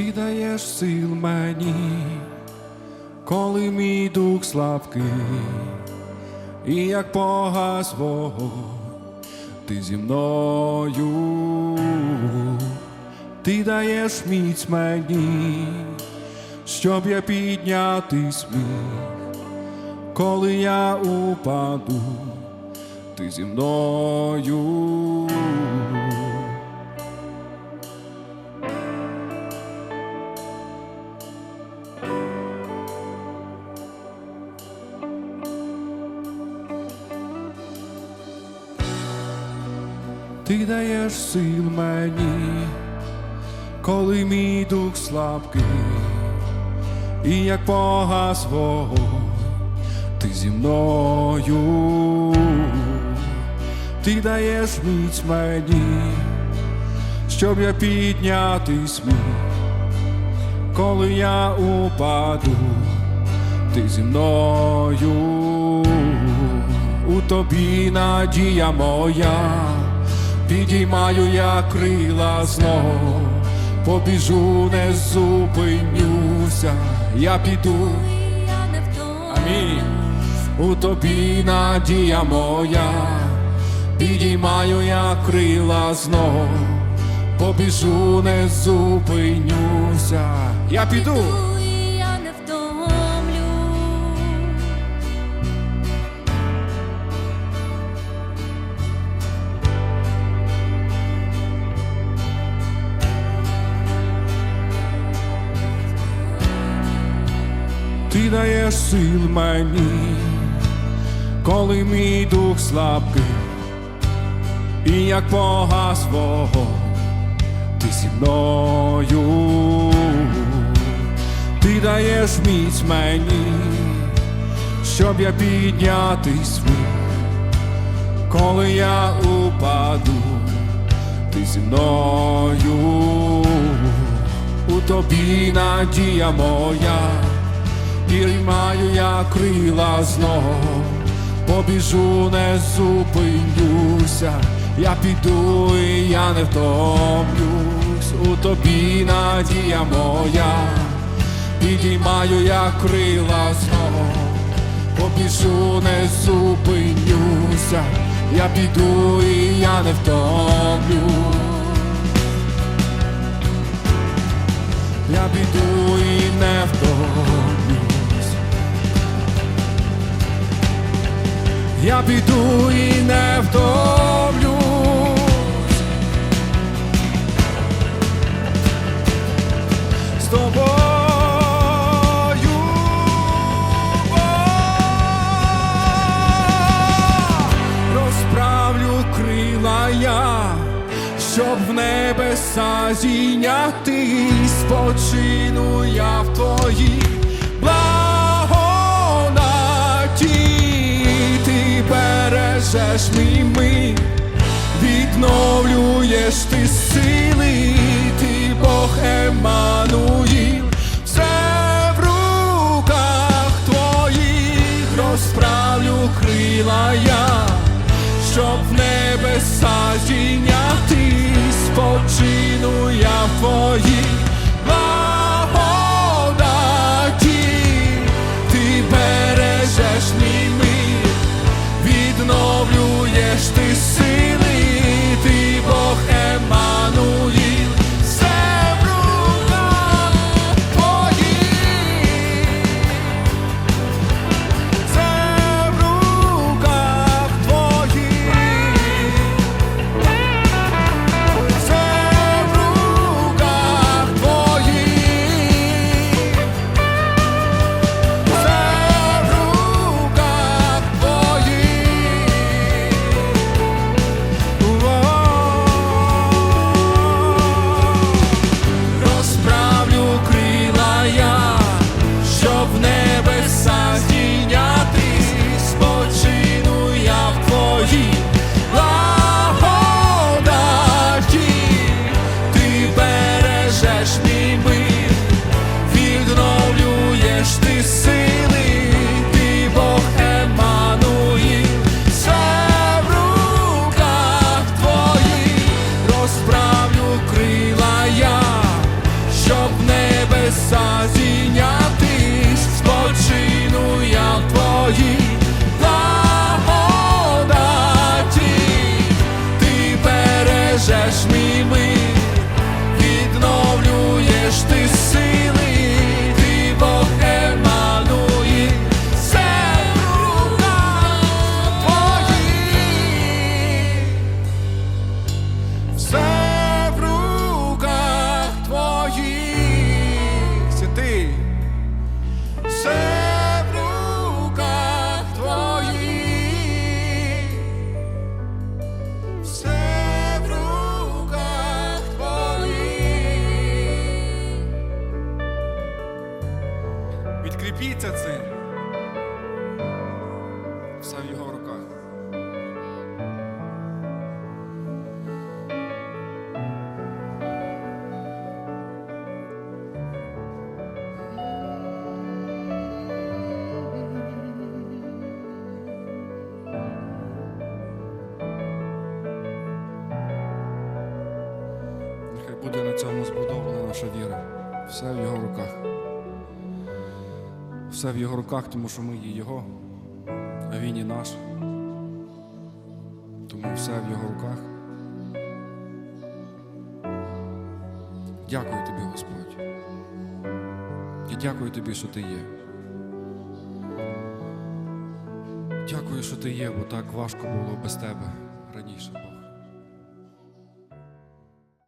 Ти даєш сил мені, коли мій дух слабкий, і як погас вогонь, ти зі мною, ти даєш міць мені, щоб я піднятись міг, коли я упаду, ти зі мною. Ти даєш сил мені, коли мій дух слабкий, і як погас вогонь, ти зі мною, ти даєш міць мені, щоб я піднятись міг, коли я упаду, ти зі мною, у тобі надія моя підіймаю я крила знов, побіжу, не зупинюся, я піду, амінь, у тобі надія моя, підіймаю я крила знов, побіжу, не зупинюся, я піду. Даєш сил мені, коли мій дух слабкий, і як погас вогонь, ти зі мною, ти даєш міць мені, щоб я піднятись міг, коли я упаду, ти зі мною, у тобі надія моя піймаю я крила знов, побіжу, не зупинюся, я піду і я не втомлюсь, у тобі надія моя, підіймаю я крила знов, побіжу, не зупинюся, я піду і я не втомлюсь. Я піду і не втомлюсь. Я піду і не втомлюсь. З тобою. Розправлю крила я, щоб в небеса зійняти, спочину я в твоїй бережеш мій мир, відновлюєш ти сили, ти Бог Еммануїл, все в руках твоїх розправлю крила я щоб в небеса зійняти, спочину я в твоїй відновлюєш ти сили, Deixas-me. Буде на цьому збудована наша віра. Все в його руках. Все в його руках, тому що ми є його, а він і наш. Тому все в його руках. Дякую тобі, Господь. Я дякую тобі, що ти є. Дякую, що ти є, бо так важко було без тебе раніше.